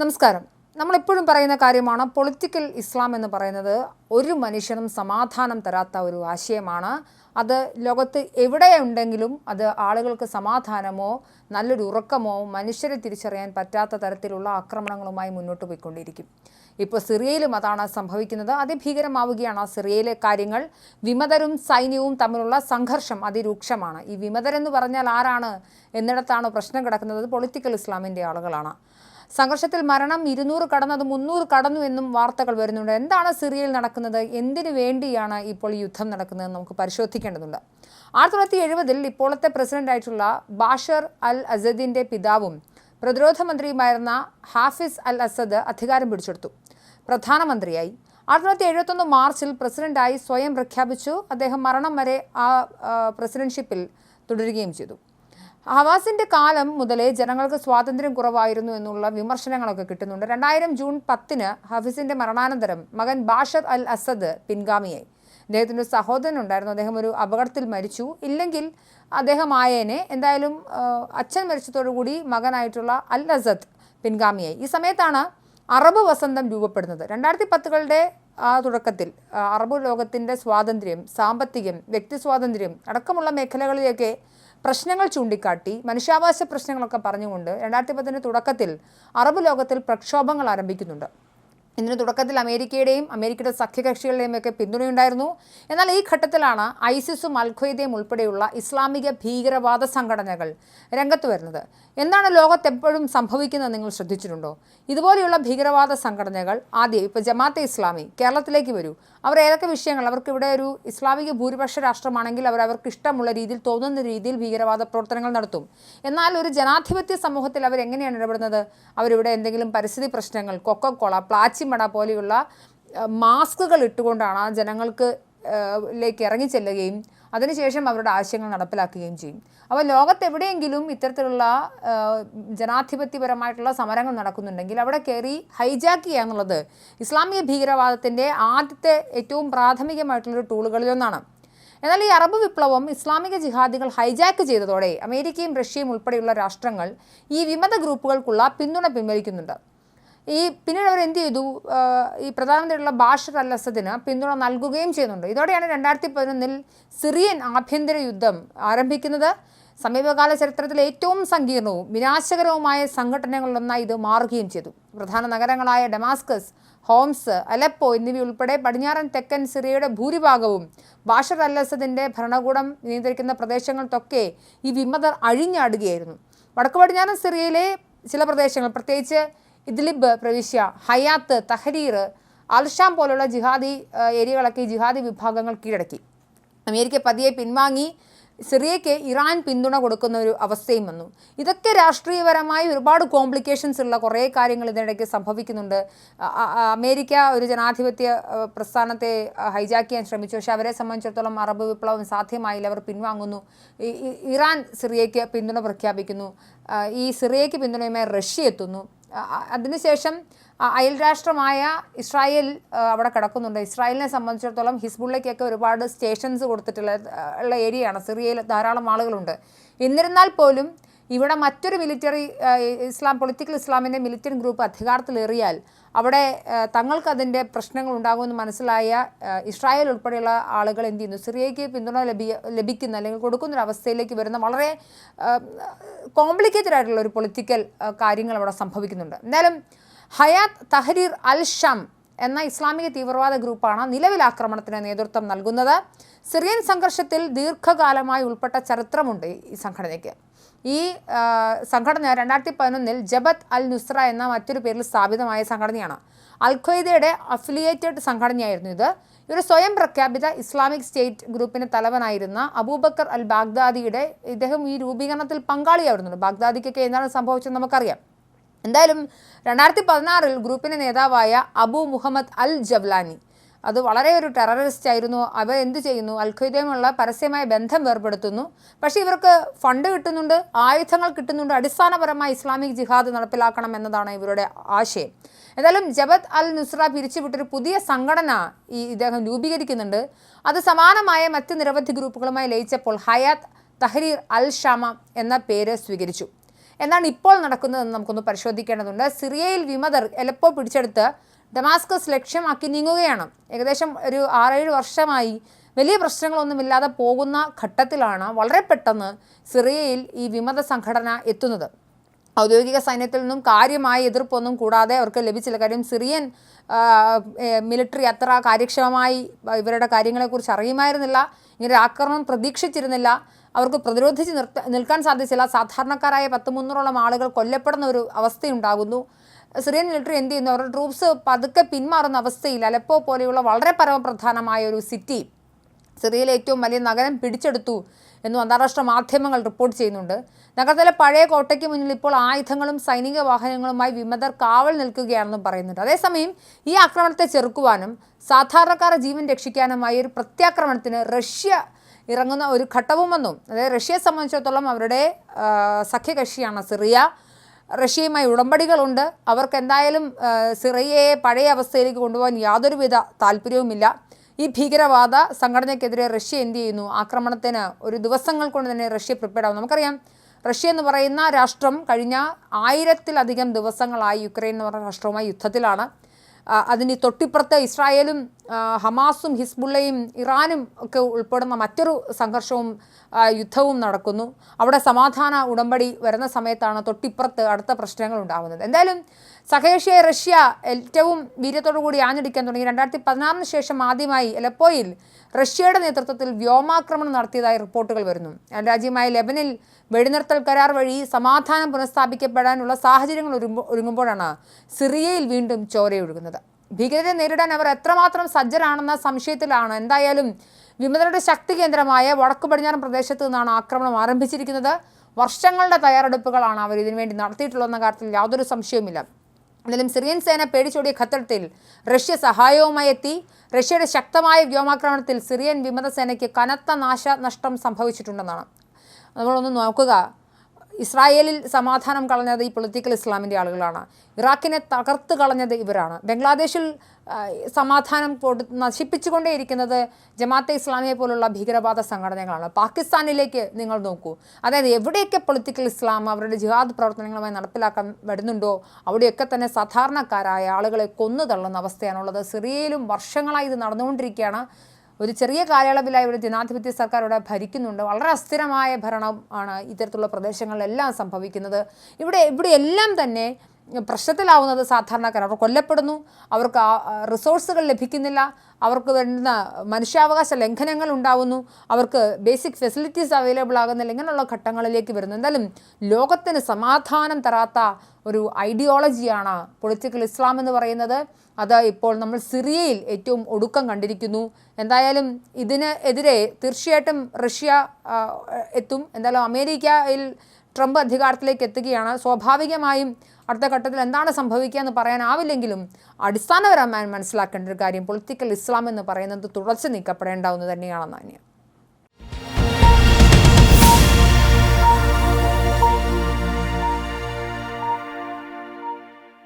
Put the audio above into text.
നമസ്കാരം. നമ്മളെപ്പോഴും പറയുന്ന കാര്യമാണ് പൊളിറ്റിക്കൽ ഇസ്ലാം എന്ന് പറയുന്നത് ഒരു മനുഷ്യനും സമാധാനം തരാത്ത ഒരു ആശയമാണ്. അത് ലോകത്ത് എവിടെയുണ്ടെങ്കിലും അത് ആളുകൾക്ക് സമാധാനമോ നല്ലൊരു ഉറക്കമോ മനുഷ്യരെ തിരിച്ചറിയാൻ പറ്റാത്ത തരത്തിലുള്ള ആക്രമണങ്ങളുമായി മുന്നോട്ട് പോയിക്കൊണ്ടിരിക്കും. ഇപ്പോൾ സിറിയയിലും അതാണ് സംഭവിക്കുന്നത്. അതിഭീകരമാവുകയാണ് സിറിയയിലെ കാര്യങ്ങൾ. വിമതരും സൈന്യവും തമ്മിലുള്ള സംഘർഷം അതിരൂക്ഷമാണ്. ഈ വിമതരെന്ന് പറഞ്ഞാൽ ആരാണ്? എന്നിടത്താണ് പ്രശ്നം കിടക്കുന്നത്. പൊളിറ്റിക്കൽ ഇസ്ലാമിന്റെ ആളുകളാണ്. സംഘർഷത്തിൽ മരണം ഇരുന്നൂറ് കടന്നത് മുന്നൂറ് കടന്നു എന്നും വാർത്തകൾ വരുന്നുണ്ട്. എന്താണ് സിറിയയിൽ നടക്കുന്നത്? എന്തിനു വേണ്ടിയാണ് ഇപ്പോൾ യുദ്ധം നടക്കുന്നത് നമുക്ക് പരിശോധിക്കേണ്ടതുണ്ട്. ആയിരത്തി തൊള്ളായിരത്തി എഴുപതിൽ ഇപ്പോഴത്തെ പ്രസിഡന്റായിട്ടുള്ള ബാഷർ അൽ അസദിന്റെ പിതാവും പ്രതിരോധ മന്ത്രിയുമായിരുന്ന ഹാഫിസ് അൽ അസദ് അധികാരം പിടിച്ചെടുത്തു. പ്രധാനമന്ത്രിയായി. ആയിരത്തി തൊള്ളായിരത്തി എഴുപത്തൊന്ന് മാർച്ചിൽ പ്രസിഡന്റായി സ്വയം പ്രഖ്യാപിച്ചു. അദ്ദേഹം മരണം വരെ ആ പ്രസിഡന്റ്ഷിപ്പിൽ തുടരുകയും ചെയ്തു. ഹവാസിന്റെ കാലം മുതലേ ജനങ്ങൾക്ക് സ്വാതന്ത്ര്യം കുറവായിരുന്നു എന്നുള്ള വിമർശനങ്ങളൊക്കെ കിട്ടുന്നുണ്ട്. രണ്ടായിരം ജൂൺ പത്തിന് ഹഫീസിന്റെ മരണാനന്തരം മകൻ ബാഷർ അൽ അസദ് പിൻഗാമിയായി. അദ്ദേഹത്തിന്റെ ഒരു സഹോദരനുണ്ടായിരുന്നു. അദ്ദേഹം ഒരു അപകടത്തിൽ മരിച്ചു. ഇല്ലെങ്കിൽ അദ്ദേഹം ആയേനെ എന്തായാലും അച്ഛൻ മരിച്ചതോടുകൂടി മകനായിട്ടുള്ള അൽ അസദ് പിൻഗാമിയായി. ഈ സമയത്താണ് അറബ് വസന്തം രൂപപ്പെടുന്നത്. രണ്ടായിരത്തി പത്തുകളുടെ ആ തുടക്കത്തിൽ അറബ് ലോകത്തിന്റെ സ്വാതന്ത്ര്യം സാമ്പത്തികം വ്യക്തി സ്വാതന്ത്ര്യം അടക്കമുള്ള മേഖലകളിലേക്ക് പ്രശ്നങ്ങൾ ചൂണ്ടിക്കാട്ടി മനുഷ്യാവകാശ പ്രശ്നങ്ങളൊക്കെ പറഞ്ഞുകൊണ്ട് രണ്ടായിരത്തി പത്തിന്റെ തുടക്കത്തിൽ അറബ് ലോകത്തിൽ പ്രക്ഷോഭങ്ങൾ ആരംഭിക്കുന്നുണ്ട്. ഇതിന് തുടക്കത്തിൽ അമേരിക്കയുടെയും അമേരിക്കയുടെ സഖ്യകക്ഷികളുടെയും ഒക്കെ പിന്തുണയുണ്ടായിരുന്നു. എന്നാൽ ഈ ഘട്ടത്തിലാണ് ഐസിസും അൽഖ്വയ്ദയും ഉൾപ്പെടെയുള്ള ഇസ്ലാമിക ഭീകരവാദ സംഘടനകൾ രംഗത്ത് വരുന്നത്. എന്താണ് ലോകത്തെപ്പോഴും സംഭവിക്കുന്നത് നിങ്ങൾ ശ്രദ്ധിച്ചിട്ടുണ്ടോ? ഇതുപോലെയുള്ള ഭീകരവാദ സംഘടനകൾ ആദ്യം ഇപ്പോൾ ജമാഅത്തെ ഇസ്ലാമി കേരളത്തിലേക്ക് വരൂ. അവർ ഏതൊക്കെ വിഷയങ്ങൾ അവർക്ക് ഇവിടെ ഒരു ഇസ്ലാമിക ഭൂരിപക്ഷ രാഷ്ട്രമാണെങ്കിൽ അവർ അവർക്ക് ഇഷ്ടമുള്ള രീതിയിൽ തോന്നുന്ന രീതിയിൽ ഭീകരവാദ പ്രവർത്തനങ്ങൾ നടത്തും. എന്നാൽ ഒരു ജനാധിപത്യ സമൂഹത്തിൽ അവർ എങ്ങനെയാണ് ഇടപെടുന്നത്? അവരിവിടെ എന്തെങ്കിലും പരിസ്ഥിതി പ്രശ്നങ്ങൾ കൊക്കക്കോള പ്ലാച്ചിമട പോലെയുള്ള മാസ്കുകൾ ഇട്ടുകൊണ്ടാണ് ആ ജനങ്ങൾക്ക് ലേക്ക് ഇറങ്ങി ചെല്ലുകയും അതിനുശേഷം അവരുടെ ആശയങ്ങൾ നടപ്പിലാക്കുകയും ചെയ്യും. അപ്പോൾ ലോകത്തെവിടെയെങ്കിലും ഇത്തരത്തിലുള്ള ജനാധിപത്യപരമായിട്ടുള്ള സമരങ്ങൾ നടക്കുന്നുണ്ടെങ്കിൽ അവിടെ കയറി ഹൈജാക്ക് ചെയ്യുക എന്നുള്ളത് ഇസ്ലാമിക ഭീകരവാദത്തിന്റെ ആദ്യത്തെ ഏറ്റവും പ്രാഥമികമായിട്ടുള്ളൊരു ടൂളുകളിലൊന്നാണ്. എന്നാൽ ഈ അറബ് വിപ്ലവം ഇസ്ലാമിക ജിഹാദികൾ ഹൈജാക്ക് ചെയ്തതോടെ അമേരിക്കയും റഷ്യയും ഉൾപ്പെടെയുള്ള രാഷ്ട്രങ്ങൾ ഈ വിമത ഗ്രൂപ്പുകൾക്കുള്ള പിന്തുണ പിൻവലിക്കുന്നുണ്ട്. ഈ പിന്നീട് അവർ എന്ത് ചെയ്തു? ഈ പ്രധാനമന്ത്രിയുള്ള ബാഷർ അൽ പിന്തുണ നൽകുകയും ചെയ്യുന്നുണ്ട്. ഇതോടെയാണ് രണ്ടായിരത്തി പതിനൊന്നിൽ സിറിയൻ ആഭ്യന്തര യുദ്ധം ആരംഭിക്കുന്നത്. സമീപകാല ചരിത്രത്തിലെ ഏറ്റവും സങ്കീർണവും വിനാശകരവുമായ സംഘടനകളിലൊന്നായി ഇത് മാറുകയും ചെയ്തു. പ്രധാന നഗരങ്ങളായ ഡമാസ്കസ് ഹോംസ് അലപ്പോ എന്നിവയുൾപ്പെടെ പടിഞ്ഞാറൻ തെക്കൻ സിറിയയുടെ ഭൂരിഭാഗവും ബാഷർ അൽ ഭരണകൂടം നിയന്ത്രിക്കുന്ന പ്രദേശങ്ങൾക്കൊക്കെ ഈ വിമതർ അഴിഞ്ഞാടുകയായിരുന്നു. വടക്കു പടിഞ്ഞാറൻ സിറിയയിലെ ചില പ്രദേശങ്ങൾ പ്രത്യേകിച്ച് ഇദ്ലിബ് പ്രവിശ്യ ഹയാത്ത് തഹരീർ അൽഷാം പോലുള്ള ജിഹാദി ഏരിയകളൊക്കെ ജിഹാദി വിഭാഗങ്ങൾ കീഴടക്കി. അമേരിക്ക പതിയെ പിൻവാങ്ങി സിറിയയ്ക്ക് ഇറാൻ പിന്തുണ കൊടുക്കുന്ന ഒരു അവസ്ഥയും വന്നു. ഇതൊക്കെ രാഷ്ട്രീയപരമായി ഒരുപാട് കോംപ്ലിക്കേഷൻസ് ഉള്ള കുറേ കാര്യങ്ങൾ ഇതിനിടയ്ക്ക് സംഭവിക്കുന്നുണ്ട്. അമേരിക്ക ഒരു ജനാധിപത്യ പ്രസ്ഥാനത്തെ ഹൈജാക്ക് ചെയ്യാൻ ശ്രമിച്ചു. പക്ഷേ അവരെ സംബന്ധിച്ചിടത്തോളം അറബ് വിപ്ലവം സാധ്യമായില്ല. അവർ പിൻവാങ്ങുന്നു. ഇറാൻ സിറിയയ്ക്ക് പിന്തുണ പ്രഖ്യാപിക്കുന്നു. ഈ സിറിയയ്ക്ക് പിന്തുണയുമായി റഷ്യ എത്തുന്നു. അതിനുശേഷം അയൽ രാഷ്ട്രമായ ഇസ്രായേൽ അവിടെ കിടക്കുന്നുണ്ട്. ഇസ്രായേലിനെ സംബന്ധിച്ചിടത്തോളം ഹിസ്ബുള്ളയ്ക്കൊക്കെ ഒരുപാട് സ്റ്റേഷൻസ് കൊടുത്തിട്ടുള്ള ഉള്ള ഏരിയയാണ്. സിറിയയിൽ ധാരാളം ആളുകളുണ്ട്. എന്നിരുന്നാൽ പോലും ഇവിടെ മറ്റൊരു മിലിറ്ററി ഇസ്ലാം പൊളിറ്റിക്കൽ ഇസ്ലാമിന്റെ മിലിറ്ററി ഗ്രൂപ്പ് അധികാരത്തിലേറിയാൽ അവിടെ തങ്ങൾക്കതിന്റെ പ്രശ്നങ്ങൾ ഉണ്ടാകുമെന്ന് മനസ്സിലായ ഇസ്രായേൽ ഉൾപ്പെടെയുള്ള ആളുകൾ എന്ത് ചെയ്യുന്നു? സിറിയയ്ക്ക് പിന്തുണ ലഭി ലഭിക്കുന്ന അല്ലെങ്കിൽ കൊടുക്കുന്ന അവസ്ഥയിലേക്ക് വരുന്ന വളരെ കോംപ്ലിക്കേറ്റഡ് ആയിട്ടുള്ള ഒരു പൊളിറ്റിക്കൽ കാര്യങ്ങൾ അവിടെ സംഭവിക്കുന്നുണ്ട്. എന്നാലും ഹയാത്ത് തഹരീർ അൽ ഷം എന്ന ഇസ്ലാമിക തീവ്രവാദ ഗ്രൂപ്പാണ് നിലവിൽ ആക്രമണത്തിന് നേതൃത്വം നൽകുന്നത്. സിറിയൻ സംഘർഷത്തിൽ ദീർഘകാലമായി ഉൾപ്പെട്ട ചരിത്രമുണ്ട് ഈ സംഘടനയ്ക്ക്. ഈ സംഘടന രണ്ടായിരത്തി പതിനൊന്നിൽ ജബത്ത് അൽ നുസ്ര എന്ന മറ്റൊരു പേരിൽ സ്ഥാപിതമായ സംഘടനയാണ്. അൽ ഖ്വയ്ദയുടെ അഫിലിയേറ്റഡ് സംഘടനയായിരുന്നു ഇത്. ഇവർ സ്വയം പ്രഖ്യാപിത ഇസ്ലാമിക് സ്റ്റേറ്റ് ഗ്രൂപ്പിന് തലവനായിരുന്ന അബൂബക്കർ അൽ ബാഗ്ദാദിയുടെ ഇദ്ദേഹം ഈ രൂപീകരണത്തിൽ പങ്കാളിയായിരുന്നുണ്ട് ബാഗ്ദാദിക്കൊക്കെ എന്താണ് സംഭവിച്ചത് നമുക്കറിയാം. എന്തായാലും രണ്ടായിരത്തി പതിനാറിൽ ഗ്രൂപ്പിന്റെ നേതാവായ അബു മുഹമ്മദ് അൽ ജവ്ലാനി അത് വളരെ ഒരു ടെററിസ്റ്റ് ആയിരുന്നു. അവ എന്ത് ചെയ്യുന്നു? അൽ ഖ്വയ്ദയുമുള്ള പരസ്യമായ ബന്ധം വേർപെടുത്തുന്നു. പക്ഷേ ഇവർക്ക് ഫണ്ട് കിട്ടുന്നുണ്ട് ആയുധങ്ങൾ കിട്ടുന്നുണ്ട്. അടിസ്ഥാനപരമായി ഇസ്ലാമിക് ജിഹാദ് നടപ്പിലാക്കണം എന്നതാണ് ഇവരുടെ ആശയം. എന്തായാലും ജബത് അൽ നുസ്ര പിരിച്ചുവിട്ടൊരു പുതിയ സംഘടന ഈ ഇദ്ദേഹം രൂപീകരിക്കുന്നുണ്ട്. അത് സമാനമായ മറ്റ് നിരവധി ഗ്രൂപ്പുകളുമായി ലയിച്ചപ്പോൾ ഹയാത്ത് തഹരീർ അൽ ഷാമ എന്ന പേര് സ്വീകരിച്ചു. എന്നാണ് ഇപ്പോൾ നടക്കുന്നതെന്ന് നമുക്കൊന്ന് പരിശോധിക്കേണ്ടതുണ്ട്. സിറിയയിൽ വിമതർ എലപ്പോ പിടിച്ചെടുത്ത് ഡമാസ്കസ് ലക്ഷ്യമാക്കി നീങ്ങുകയാണ്. ഏകദേശം ഒരു ആറേഴ് വർഷമായി വലിയ പ്രശ്നങ്ങളൊന്നുമില്ലാതെ പോകുന്ന ഘട്ടത്തിലാണ് വളരെ പെട്ടെന്ന് സിറിയയിൽ ഈ വിമത സംഘടന എത്തുന്നത്. ഔദ്യോഗിക സൈന്യത്തിൽ നിന്നും കാര്യമായ എതിർപ്പൊന്നും കൂടാതെ അവർക്ക് ലഭിച്ചില്ല കാര്യം സിറിയൻ മിലിറ്ററി അത്ര കാര്യക്ഷമമായി ഇവരുടെ കാര്യങ്ങളെക്കുറിച്ച് അറിയുമായിരുന്നില്ല. ഇങ്ങനെ ആക്രമണം പ്രതീക്ഷിച്ചിരുന്നില്ല. അവർക്ക് പ്രതിരോധിച്ച് നിർത്ത നിൽക്കാൻ സാധിച്ചില്ല. സാധാരണക്കാരായ പത്ത് മുന്നൂറോളം ആളുകൾ കൊല്ലപ്പെടുന്ന ഒരു അവസ്ഥയുണ്ടാകുന്നു. സിറിയൻ മിലിറ്ററി എന്ത് ചെയ്യുന്നു? അവരുടെ ട്രൂപ്സ് പതുക്കെ പിന്മാറുന്ന അവസ്ഥയിൽ അലപ്പോ പോലെയുള്ള വളരെ പരമപ്രധാനമായ ഒരു സിറ്റി സിറിയയിലെ ഏറ്റവും വലിയ നഗരം പിടിച്ചെടുത്തു എന്നും അന്താരാഷ്ട്ര മാധ്യമങ്ങൾ റിപ്പോർട്ട് ചെയ്യുന്നുണ്ട്. നഗരത്തിലെ പഴയ കോട്ടയ്ക്ക് മുന്നിൽ ഇപ്പോൾ ആയുധങ്ങളും സൈനിക വാഹനങ്ങളുമായി വിമതർ കാവൽ നിൽക്കുകയാണെന്നും പറയുന്നുണ്ട്. അതേസമയം ഈ ആക്രമണത്തെ ചെറുക്കുവാനും സാധാരണക്കാരുടെ ജീവൻ രക്ഷിക്കാനുമായി ഒരു പ്രത്യാക്രമണത്തിന് റഷ്യ ഇറങ്ങുന്ന ഒരു ഘട്ടവുമെന്നും അതായത് റഷ്യയെ സംബന്ധിച്ചിടത്തോളം അവരുടെ സഖ്യകക്ഷിയാണ് സിറിയ. റഷ്യയുമായി ഉടമ്പടികളുണ്ട്. അവർക്ക് എന്തായാലും സിറിയയെ പഴയ അവസ്ഥയിലേക്ക് കൊണ്ടുപോകാൻ യാതൊരുവിധ താല്പര്യവുമില്ല. ഈ ഭീകരവാദ സംഘടനയ്ക്കെതിരെ റഷ്യ എന്ത് ചെയ്യുന്നു? ആക്രമണത്തിന് ഒരു ദിവസങ്ങൾ കൊണ്ട് തന്നെ റഷ്യ പ്രിപ്പയർഡ് ആവും നമുക്കറിയാം റഷ്യ എന്ന് പറയുന്ന രാഷ്ട്രം കഴിഞ്ഞ ആയിരത്തിലധികം ദിവസങ്ങളായി യുക്രൈൻ എന്ന് പറയുന്ന രാഷ്ട്രവുമായി യുദ്ധത്തിലാണ്. അതിന് തൊട്ടിപ്പുറത്ത് ഇസ്രായേലും ഹമാസും ഹിസ്ബുള്ളയും ഇറാനും ഒക്കെ ഉൾപ്പെടുന്ന മറ്റൊരു സംഘർഷവും യുദ്ധവും നടക്കുന്നു. അവിടെ സമാധാന ഉടമ്പടി വരുന്ന സമയത്താണ് തൊട്ടിപ്പുറത്ത് അടുത്ത പ്രശ്നങ്ങൾ ഉണ്ടാകുന്നത്. എന്തായാലും സഹേഷ്യയെ റഷ്യ ഏറ്റവും വീര്യത്തോടു കൂടി ആഞ്ഞടിക്കാൻ തുടങ്ങി. രണ്ടായിരത്തി പതിനാറിന് ശേഷം ആദ്യമായി എലപ്പോയിൽ റഷ്യയുടെ നേതൃത്വത്തിൽ വ്യോമാക്രമണം നടത്തിയതായി റിപ്പോർട്ടുകൾ വരുന്നു. രാജ്യമായ ലെബനിൽ വെടിനിർത്തൽ കരാർ വഴി സമാധാനം പുനഃസ്ഥാപിക്കപ്പെടാനുള്ള സാഹചര്യങ്ങൾ ഒരുങ്ങുമ്പോഴാണ് സിറിയയിൽ വീണ്ടും ചോരയൊഴുകുന്നത്. ഭീകരരെ നേരിടാൻ അവർ എത്രമാത്രം സജ്ജരാണെന്ന സംശയത്തിലാണ് എന്തായാലും വിമതരുടെ ശക്തി കേന്ദ്രമായ വടക്കു പടിഞ്ഞാറൻ പ്രദേശത്ത് നിന്നാണ് ആക്രമണം ആരംഭിച്ചിരിക്കുന്നത്. വർഷങ്ങളുടെ തയ്യാറെടുപ്പുകളാണ് അവർ ഇതിനുവേണ്ടി നടത്തിയിട്ടുള്ളതെന്ന കാര്യത്തിൽ യാതൊരു സംശയവുമില്ല. എന്നാലും സിറിയൻ സേന പേടിച്ചോടിയ ഖത്തരത്തിൽ റഷ്യ സഹായവുമായി എത്തി റഷ്യയുടെ ശക്തമായ വ്യോമാക്രമണത്തിൽ സിറിയൻ വിമത സേനയ്ക്ക് കനത്ത നാശനഷ്ടം സംഭവിച്ചിട്ടുണ്ടെന്നാണ്. നമ്മളൊന്ന് നോക്കുക. ഇസ്രായേലിൽ സമാധാനം കളഞ്ഞത് ഈ പൊളിറ്റിക്കൽ ഇസ്ലാമിന്റെ ആളുകളാണ്. ഇറാഖിനെ തകർത്ത് കളഞ്ഞത് ഇവരാണ്. ബംഗ്ലാദേശിൽ സമാധാനം കൊടു നശിപ്പിച്ചുകൊണ്ടേയിരിക്കുന്നത് ജമാഅത്തെ ഇസ്ലാമിയെ പോലുള്ള ഭീകരവാദ സംഘടനകളാണ്. പാകിസ്ഥാനിലേക്ക് നിങ്ങൾ നോക്കൂ. അതായത് എവിടെയൊക്കെ പൊളിറ്റിക്കൽ ഇസ്ലാം അവരുടെ ജിഹാദ് പ്രവർത്തനങ്ങളുമായി നടപ്പിലാക്കാൻ വരുന്നുണ്ടോ അവിടെയൊക്കെ തന്നെ സാധാരണക്കാരായ ആളുകളെ കൊന്നു തള്ളുന്ന അവസ്ഥയാണുള്ളത്. സിറിയയിലും വർഷങ്ങളായി ഇത് നടന്നുകൊണ്ടിരിക്കുകയാണ്. ഒരു ചെറിയ കാലയളവിലായി ഇവിടെ ജനാധിപത്യ സർക്കാർ ഇവിടെ ഭരിക്കുന്നുണ്ട്. വളരെ അസ്ഥിരമായ ഭരണം ആണ് ഇത്തരത്തിലുള്ള പ്രദേശങ്ങളിലെല്ലാം സംഭവിക്കുന്നത്. ഇവിടെ ഇവിടെ എല്ലാം തന്നെ പ്രശ്നത്തിലാവുന്നത് സാധാരണക്കാർ അവർ കൊല്ലപ്പെടുന്നു അവർക്ക് റിസോഴ്സുകൾ ലഭിക്കുന്നില്ല അവർക്ക് വേണ്ടുന്ന മനുഷ്യാവകാശ ലംഘനങ്ങൾ ഉണ്ടാവുന്നു അവർക്ക് ബേസിക് ഫെസിലിറ്റീസ് അവൈലബിൾ ആകുന്നില്ല ഇങ്ങനെയുള്ള ഘട്ടങ്ങളിലേക്ക് വരുന്നു. എന്തായാലും ലോകത്തിന് സമാധാനം തരാത്ത ഒരു ഐഡിയോളജിയാണ് പൊളിറ്റിക്കൽ ഇസ്ലാം എന്ന് പറയുന്നത്. അത് ഇപ്പോൾ നമ്മൾ സിറിയയിൽ ഏറ്റവും ഒടുക്കം കണ്ടിരിക്കുന്നു. എന്തായാലും ഇതിന് എതിരെ തീർച്ചയായിട്ടും റഷ്യ എത്തും. എന്തായാലും അമേരിക്കയിൽ ട്രംപ് അധികാരത്തിലേക്ക് എത്തുകയാണ്. സ്വാഭാവികമായും അടുത്ത ഘട്ടത്തിൽ എന്താണ് സംഭവിക്കുക എന്ന് പറയാനാവില്ലെങ്കിലും അടിസ്ഥാനപരമായി മനസ്സിലാക്കേണ്ട ഒരു കാര്യം പൊളിറ്റിക്കൽ ഇസ്ലാം എന്ന് പറയുന്നത് തുടർച്ച നീക്കപ്പെടേണ്ട ഒന്ന് തന്നെയാണെന്ന് തന്നെയാണ്